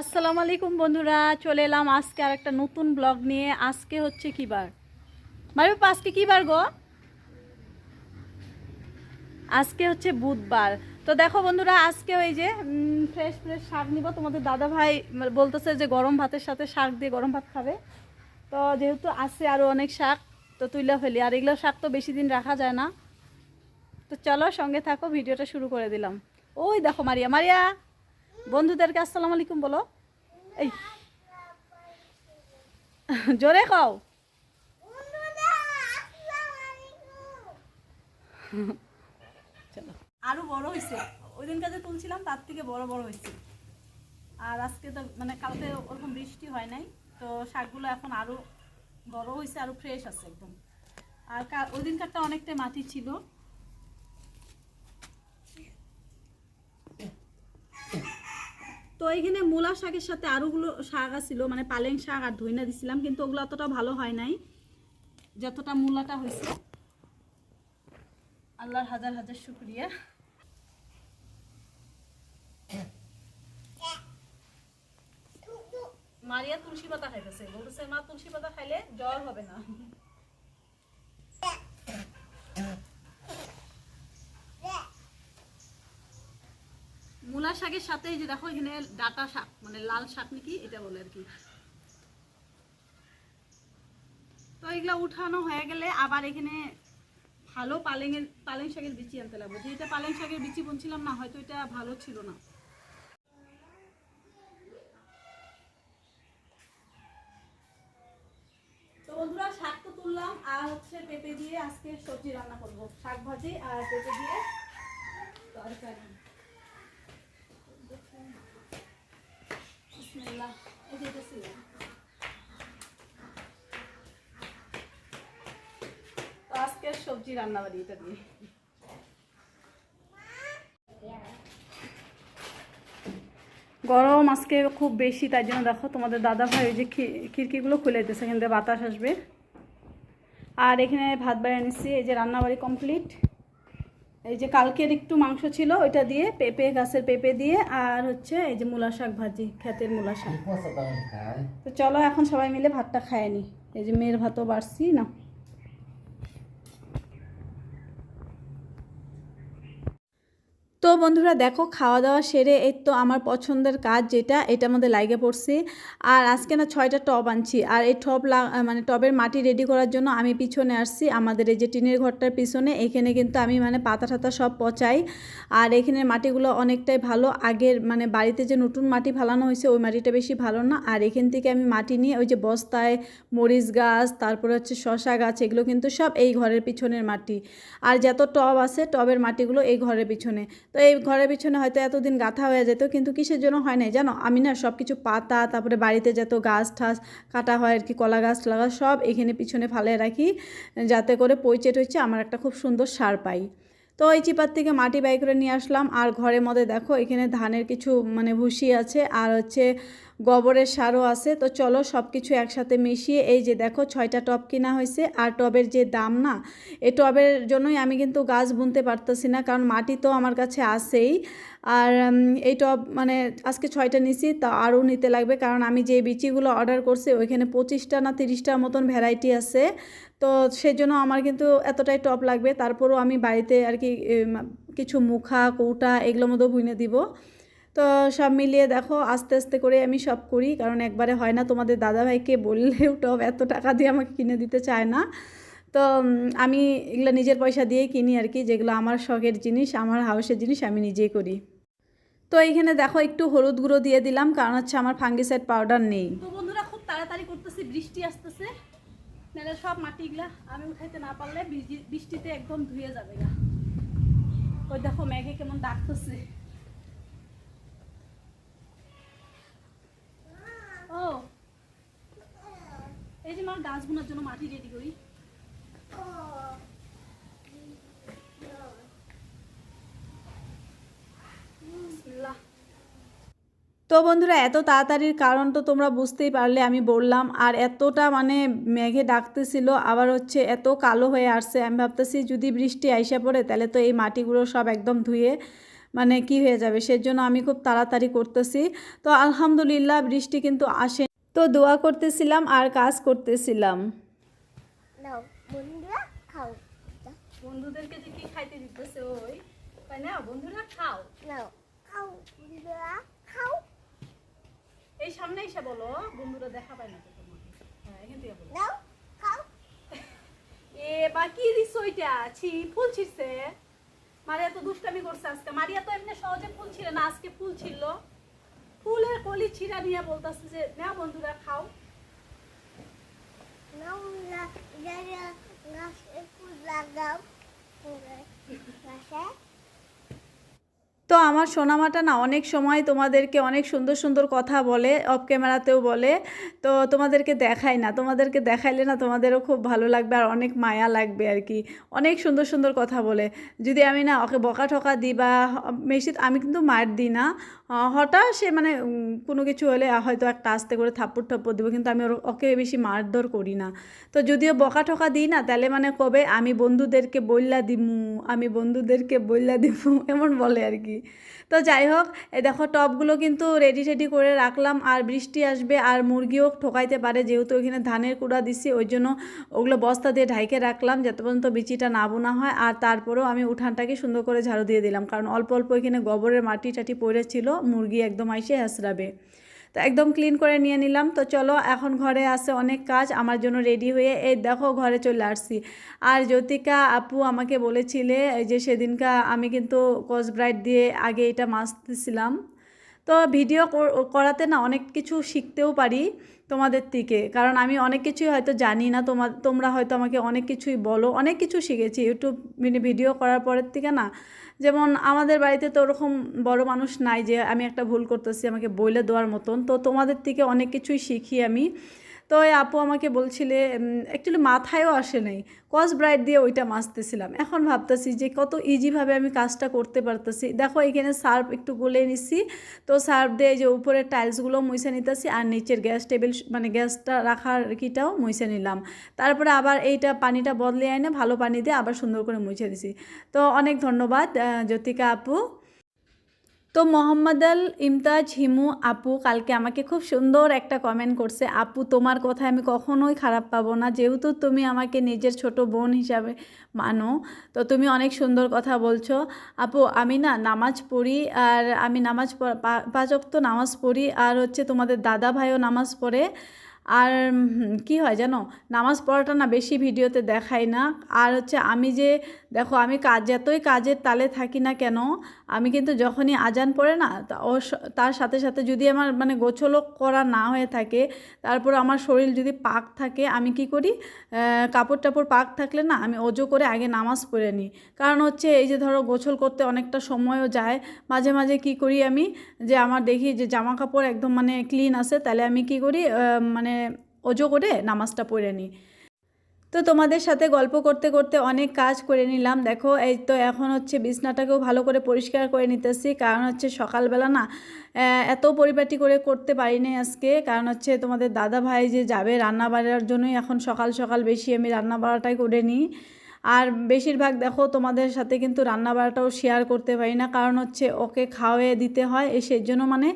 আসসালামু আলাইকুম বন্ধুরা, চলে এলাম আজকে আর একটা নতুন ব্লগ নিয়ে। আজকে হচ্ছে কি বার? মারবে আজকে কি বার গো? আজকে হচ্ছে বুধবার। তো দেখো বন্ধুরা, আজকে ওই যে ফ্রেশ ফ্রেশ শাক নিব। তোমাদের দাদা ভাই বলতেছে যে গরম ভাতের সাথে শাক দিয়ে গরম ভাত খাবে। তো যেহেতু আছে আরও অনেক শাক, তো তুইলা ফেলি। আর এগুলো শাক তো বেশি দিন রাখা যায় না। তো চলো সঙ্গে থাকো, ভিডিওটা শুরু করে দিলাম। ওই দেখো মারিয়া মারিয়া! বন্ধুদেরকে আসসালামু আলাইকুম বলো। এই। জোরে খাও আরও বড় হয়েছে ওই দিন কাজে তুলছিলাম, তার থেকে বড় বড় হয়েছে আর আজকে তো মানে কালকে ওরকম বৃষ্টি হয় নাই, তো শাকগুলো এখন আরও বড় হয়েছে আরও ফ্রেশ আছে একদম। আর ওই দিনকারটা অনেকটাই মাটি ছিল। তো এইখানে মূলা শাকের সাথে আরোগুলো শাক আছিল মানে পালেং শাক আর ধইনা দিছিলাম, কিন্তু ওগুলো অতটা ভালো হয় নাই। যতটা মূলাটা হয়েছে আল্লাহর হাজার হাজার শুক্রিয়া। মারিয়া তুলসী পাতা খাইতেছে। বলতেছে, মা, তুলসী পাতা খাইলে জ্বর হবে না মূলা শাকের সাথে এই যে দেখো, এখানে ডাটা শাক মানে লাল শাক নাকি, এটা বলে আর কি। তো এগুলা উঠানো হয়ে গেলে আবার এখানে ভালো পালেংয়ের পালেং শাকের বিচি আনতে লাগবে। যেটা পালেং শাকের বিচি বুনছিলাম না, হয়তো এটা ভালো ছিল না। বন্ধুরা, শাক তো তুললাম, আর হচ্ছে পেঁপে দিয়ে আজকে সবজি রান্না করব। শাক ভাজি আর পেঁপে দিয়ে তরকারি। সবজি গরম আজকে খুব বেশি, তাই জন্য দেখো তোমাদের দাদা ভাই ওই যে খিড়কিগুলো খুলে দিতেছে এখান থেকে বাতাস আসবে। আর এখানে ভাত বাড়ি নিচ্ছি এই যে রান্নাবাড়ি কমপ্লিট এই যে কালকের একটু মাংস ছিল ওইটা দিয়ে পেঁপে গাছের পেঁপে দিয়ে আর হচ্ছে এই যে মূলা শাক ভাজি ক্ষেতের মূলা শাক। তো চলো এখন সবাই মিলে ভাতটা খায়নি এই যে মেয়ের ভাতও বাড়ছি না? তো বন্ধুরা দেখো খাওয়া দাওয়া সেরে এই তো আমার পছন্দের কাজ যেটা এটার মধ্যে লাগে পড়ছি। আর আজকে না ছয়টা টব আনছি। আর এই টব মানে টবের মাটি রেডি করার জন্য আমি পিছনে আসছি। আমাদের এই যে টিনের ঘরটার পিছনে, এখানে কিন্তু আমি মানে পাতা টাতা সব পচাই। আর এখানে মাটিগুলো অনেকটাই ভালো। আগের মানে বাড়িতে যে নতুন মাটি ফালানো হয়েছে, ওই মাটিটা বেশি ভালো না। আর এখান থেকে আমি মাটি নিয়ে ওই যে বস্তায় মরিচ গাছ, তারপরে হচ্ছে শশা গাছ, এগুলো কিন্তু সব এই ঘরের পিছনের মাটি। আর যত টব আছে, টবের মাটিগুলো এই ঘরের পিছনে। তো এই ঘরের পিছনে হয়তো এতদিন গাঁথা হয়ে যেত, কিন্তু কিসের জন্য হয় নাই জানো? আমি না সব কিছু পাতা, তারপরে বাড়িতে যেত গাছ ঠাস কাটা হয় আর কি, কলা গাছ লাগা সব এখানে পিছনে ফালে রাখি, যাতে করে পইচে টইচে আমার একটা খুব সুন্দর সার পাই। তো এই চিপার থেকে মাটি বাই করে নিয়ে আসলাম। আর ঘরের মধ্যে দেখো, এখানে ধানের কিছু মানে ভুসি আছে, আর হচ্ছে গোবরের সারও আছে। তো চলো সব কিছু একসাথে মিশিয়ে, এই যে দেখো, ছয়টা টব কিনা হয়েছে। আর টবের যে দাম না এই টবের জন্যই আমি কিন্তু গাছ বুনতে পারতেছি না, কারণ মাটি তো আমার কাছে আছেই। আর এই টব মানে আজকে ছয়টা নিছি, তা আরও নিতে লাগবে, কারণ আমি যে বিচিগুলো অর্ডার করছি, ওইখানে পঁচিশটা না তিরিশটার মতন ভ্যারাইটি আছে। তো সেই জন্য আমার কিন্তু এতটাই টপ লাগবে। তারপরও আমি বাড়িতে আর কি কিছু মুখা, কৌটা এগুলোর মধ্যে বুনে দিব। তো সব মিলিয়ে দেখো, আস্তে আস্তে করে আমি সব করি। কারণ একবারে হয় না, তোমাদের দাদাভাইকে বললেও টব এত টাকা দিয়ে আমাকে কিনে দিতে চায় না। তো আমি এগুলো নিজের পয়সা দিয়েই কিনি আর কি যেগুলো আমার শখের জিনিস, আমার হাউসের জিনিস আমি নিজেই করি। তো এইখানে দেখো, একটু হলুদ গুঁড়ো দিয়ে দিলাম, কারণ হচ্ছে আমার ফাঙ্গিসাইড পাউডার নেই। তো বন্ধুরা, খুব তাড়াতাড়ি করতেছি, বৃষ্টি আসতেছে। নাহলে সব মাটিগুলা আমি উঠাইতে না পারলে বৃষ্টিতে একদম ধুয়ে যাবে গা। ওই দেখো মেঘে কেমন ডাকতেছে ও, এই যে আমার গাছগুলোর জন্য মাটি রেডি করি। তো বন্ধুরা এত তাড়াতাড়ির কারণ তো তোমরা বুঝতেই পারলে আমি বললাম। আর এতটা মানে মেঘে ডাকতেছিল আবার হচ্ছে এত কালো হয়ে আসছে। আমি ভাবতেছি যদি বৃষ্টি আইসা পড়ে তাহলে তো এই মাটিগুলো সব একদম ধুয়ে মানে কি হয়ে যাবে? সেজন্য আমি খুব তাড়াতাড়ি করতেছি। তো আলহামদুলিল্লাহ বৃষ্টি কিন্তু আসে। তো দোয়া করতেছিলাম আর কাজ করতেছিলাম। নাও বন্ধুরা খাও। বন্ধুদেরকে যে কি খাইতে দিতেছে ওই? তাই না? বন্ধুরা খাও। নাও। খাও বন্ধুরা খাও এই সামনে এসে বলো বন্ধুরা দেখা পায় না তো তোমাকে। হ্যাঁ এখান থেকে বলো। এ বা কি দিস ওইটা ছি ফুল ছিঁড়ছে। মারিয়া তো দুষ্টামি করছে আজকে। মারিয়া তো এমনি সহজে ফুল ছিল না আজকে ফুল ছিল ফুলের কলি ছিঁড়া নিয়ে বলতেছে যে না বন্ধুরা খাও। ফুল লাগাও। তো আমার সোনামাটা না অনেক সময় তোমাদেরকে অনেক সুন্দর সুন্দর কথা বলে অফ ক্যামেরাতেও বলে, তো তোমাদেরকে দেখাই না। তোমাদেরকে দেখাইলে না তোমাদেরও খুব ভালো লাগবে আর অনেক মায়া লাগবে আর কি। অনেক সুন্দর সুন্দর কথা বলে। যদি আমি না ওকে বকা ঠকা দিই বা বেশি আমি কিন্তু মার দিই না। হঠাৎ সে মানে কোনো কিছু হলে হয়তো একটা আস্তে করে থাপ্পড় থাপ্পড় দেবো, কিন্তু আমি ওকে বেশি মারধর করি না। তো যদিও বকা ঠকা দিই না, তাহলে মানে কবে আমি বন্ধুদেরকে বললা দিমু, আমি বন্ধুদেরকে বললা দিমু, এমন বলে আর কি। তো যাই হোক দেখো টপগুলো কিন্তু রেডি রেডি করে রাখলাম, আর বৃষ্টি আসবে, আর মুরগিও ঠোকাইতে পারে, যেহেতু ওইখানে ধানের কুড়া দিছি, ওই জন্য ওগুলো বস্তা দিয়ে ঢাইকে রাখলাম, যাতে পর্যন্ত বিচিটা না বোনা হয়, আর তারপরেও আমি উঠানটাকে সুন্দর করে ঝাড়ু দিয়ে দিলাম, কারণ অল্প অল্প এখানে গোবরের মাটি টাটি পড়েছিল, মুরগি একদম আইসে হাসরাবে। তো একদম ক্লিন করে নিয়ে নিলাম। তো চলো, এখন ঘরে আসে অনেক কাজ, আমার জন্য রেডি হয়ে এই দেখো ঘরে চলে আসছি। আর জ্যোতিকা আপু আমাকে বলেছিলে যে সেদিনকা আমি কিন্তু কস ব্রাইট দিয়ে আগে এটা মাছতেছিলাম তো ভিডিও করাতে না অনেক কিছু শিখতেও পারি তোমাদের থেকে। কারণ আমি অনেক কিছুই হয়তো জানি না তোমার তোমরা হয়তো আমাকে অনেক কিছুই বলো, অনেক কিছু শিখেছি। ইউটিউব মানে ভিডিও করার পরের থেকে না যেমন আমাদের বাড়িতে তো ওরকম বড় মানুষ নাই যে আমি একটা ভুল করতেছি, আমাকে বইলে দেওয়ার মতন। তো তোমাদের থেকে অনেক কিছুই শিখি আমি। তো এই আপু আমাকে বলছিলে অ্যাকচুয়ালি মাথায়ও আসে নাই। কস ব্রাইট দিয়ে ওইটা মাছতেছিলাম এখন ভাবতেছি যে কত ইজিভাবে আমি কাজটা করতে পারতেছি। দেখো, এখানে সার্ফ একটু গলে নিছি। তো সার্ফ দিয়ে যে উপরের টাইলসগুলো মুছে নিতেছি আর নিচের গ্যাস টেবিল মানে গ্যাসটা রাখার কিটাও মুছে নিলাম। তারপরে আবার এইটা পানিটা বদলে এনে ভালো পানি দিয়ে আবার সুন্দর করে মুছে দিছি। তো অনেক ধন্যবাদ জ্যোতিকা আপু। তো মোহাম্মদ আল ইমতাজ, হিমু, আপু কালকে আমাকে খুব সুন্দর একটা কমেন্ট করছে, আপু, তোমার কথা আমি কখনোই খারাপ পাবো না। যেহেতু তুমি আমাকে নিজের ছোট বোন হিসাবে মানো, তো তুমি অনেক সুন্দর কথা বলছো। আপু, আমি না নামাজ পড়ি আর আমি নামাজ পাঁচ ওয়াক্ত নামাজ পড়ি আর হচ্ছে তোমাদের দাদা ভাইও নামাজ পড়ে। আর কি হয় জানো? নামাজ পড়াটা না বেশি ভিডিওতে দেখাই না। আর হচ্ছে আমি যে, দেখো আমি কাজ, যতই কাজের তালে থাকি না কেন আমি কিন্তু যখনই আজান পড়ে না তার সাথে সাথে যদি আমার মানে গোছলও করা না হয়ে থাকে, তারপর আমার শরীর যদি পাক থাকে, আমি কি করি? কাপড় টাপড় পাক থাকলে না আমি অজু করে আগে নামাজ পড়ে নিই। কারণ হচ্ছে এই যে ধরো গোছল করতে অনেকটা সময়ও যায়, মাঝে মাঝে কি করি আমি? যে আমার দেখি যে জামা কাপড় একদম মানে ক্লিন আছে, তাহলে আমি কি করি? মানে অজু করে নামাজটা পড়ে নিই। তো তোমাদের সাথে গল্প করতে করতে অনেক কাজ করে নিলাম। দেখো, এই তো এখন হচ্ছে বিছনাটাকেও ভালো করে পরিষ্কার করে নিতেছি। কারণ হচ্ছে সকালবেলা না এত পরিপাটি করে করতে পারিনি আজকে। কারণ হচ্ছে তোমাদের দাদা ভাই যে যাবে রান্না বাড়ার জন্যই এখন সকাল সকাল বেশি আমি রান্না বাড়াটাই করে নিই। আর বেশিরভাগ দেখো তোমাদের সাথে কিন্তু রান্না বাড়াটাও শেয়ার করতে পারি না। কারণ হচ্ছে ওকে খাওয়ায়ে দিতে হয় এই সেই জন্য মানে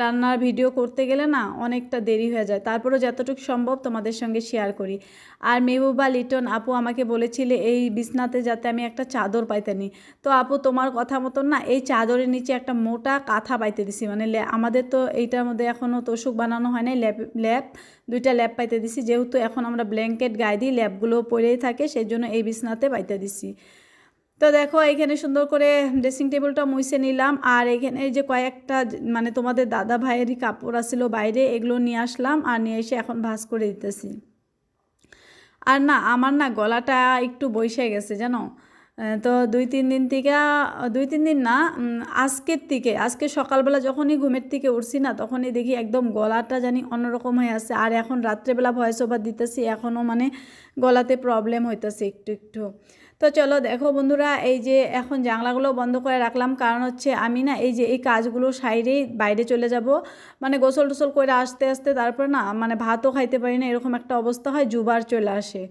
রান্নার ভিডিও করতে গেলে না অনেকটা দেরি হয়ে যায়। তারপরেও যতটুকু সম্ভব তোমাদের সঙ্গে শেয়ার করি। আর মেহবুবা লিটন আপু আমাকে বলেছিলে, এই বিছনাতে যাতে আমি একটা চাদর পাইতে নিই তো আপু তোমার কথা মতন না, এই চাদরের নিচে একটা মোটা কাঁথা পাইতে দিছি। মানে আমাদের তো এইটার মধ্যে এখনও তোষক বানানো হয় নাই, ল্যাপ ল্যাপ, দুইটা ল্যাপ পাইতে দিছি। যেহেতু এখন আমরা ব্ল্যাঙ্কেট গায়ে দিই ল্যাপগুলো পরেই থাকে সেই জন্য এই বিছনাতে বাইতে দিছি। তো দেখো, এখানে সুন্দর করে ড্রেসিং টেবিলটা মুছে নিলাম। আর এখানে এই যে কয়েকটা মানে তোমাদের দাদা ভাইয়েরই কাপড় আছিল বাইরে, এগুলো নিয়ে আসলাম আর নিয়ে এসে এখন ভাস করে দিতেছি। আর না, আমার না গলাটা একটু বৈশে গেছে, জানো? তো দুই, তিন দিন থেকে, দুই, তিন দিন না আজকের থেকে আজকে সকালবেলা যখনই ঘুমের থেকে উঠছি না, তখনই দেখি একদম গলাটা জানি অন্যরকম হয়ে আছে। আর এখন রাত্রেবেলা ভয়েস ওভার দিতেছি, এখনও মানে গলাতে প্রবলেম হইতেছে একটু একটু। তো চলো দেখো বন্ধুরা, এই যে এখন জানলাগুলো বন্ধ করে রাখলাম, কারণ হচ্ছে আমি না এই যে এই কাজগুলো সাইডেই বাইরে চলে যাব। মানে গোসল টোসল করে আসতে আসতে তারপর না মানে ভাতও খাইতে পারি না, এরকম একটা অবস্থা হয়, জুবার চলে আসে।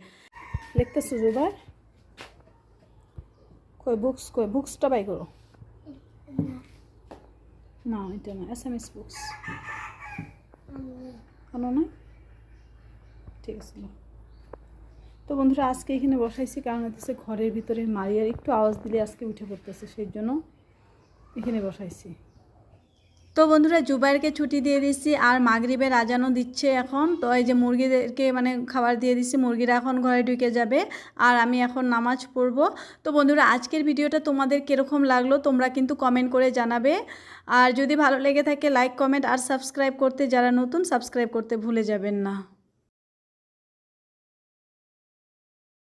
লিখতেছো জুবার? কই বুকস কই? বুকসটা বাই করো। না। এটা না এস এম এস বুকস আনো। কোনো না ঠিক আছে। তো বন্ধুরা আজকে এখানে বসাইছি কারণ হচ্ছে ঘরের ভিতরে মারিয়ার একটু আওয়াজ দিলে আজকে উঠে পড়তেছে সেই জন্য এখানে বসাইছি। তো বন্ধুরা জুবাইরকে ছুটি দিয়ে দিচ্ছি আর মাগরিবের আজানও দিচ্ছে এখন। তো এই যে মুরগিদেরকে মানে খাবার দিয়ে দিচ্ছি মুরগিরা এখন ঘরে ঢুকে যাবে আর আমি এখন নামাজ পড়ব। তো বন্ধুরা আজকের ভিডিওটা তোমাদের কীরকম লাগল তোমরা কিন্তু কমেন্ট করে জানাবে। আর যদি ভালো লেগে থাকে, লাইক, কমেন্ট আর সাবস্ক্রাইব করতে যারা নতুন, সাবস্ক্রাইব করতে ভুলে যাবেন না।